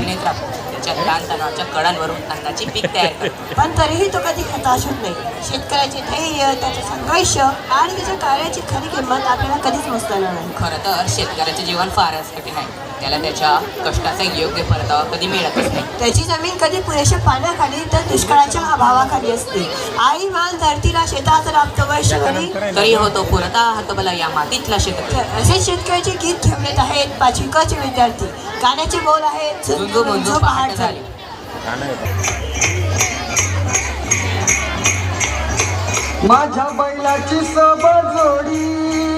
जमिनीत राहतो त्याच्या ताणतणावाच्या कडांवरून अन्नाची पीक तयार करतो. पण तरीही तो कधी हताश होत नाही. शेतकऱ्याचे ध्येय त्याचे संघर्ष आणि त्याच्या कार्याची खरी किंमत आपल्याला कधीच मोजता येणार नाही. खरं तर शेतकऱ्याचे जीवन फारच कठीण आहे. त्याला त्याच्या कष्टाचा योग्य परतावा कधी मिळतच नाही. त्याची जमीन कधी पुरेशा पाण्याखाली तर दुष्काळाच्या अभावाखाली असते. आई मान धरतीला शेतात राबतो वर्षभरी तरी होतो पुरता हातबला या मातीतला शेतकरी. तर असेच शेतकऱ्याचे गीत घेऊन येत आहेत पाचविकाचे विद्यार्थी. गाण्याचे बोल आहेत झुंजू मुंजू पहाट झाली. माझ्या बैलाची सोब जोडी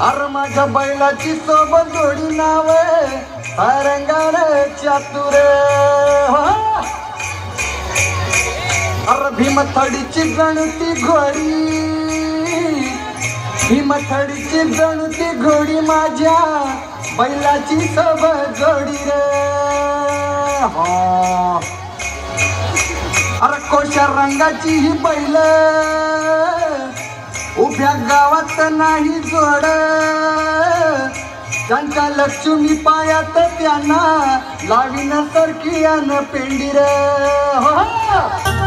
अरे माझ्या बैलाची सोबत जोडी नाव रंगार चातुर अरे भीमथडीची गणती घोडी भीमथडीची गणती घोडी माझ्या बैलाची सोबत जोडी रे. हो. अरे कोशा रंगाची ही बैल. उभ्या गावात नाही जोड. त्यांच्या लक्ष्मी पायात त्यांना लावीन सरकी अन पेंडीर. हो, हो.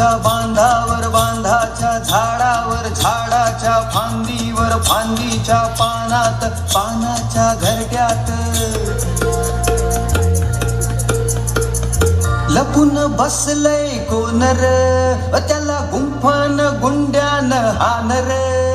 झाडाच्या बांधावर बांधाच्या झाडावर झाडाच्या फांदीवर फांदीच्या पानात पानाच्या घरट्यात. लपून बसलय कोनर त्याला गुंफन गुंड्यान हानर.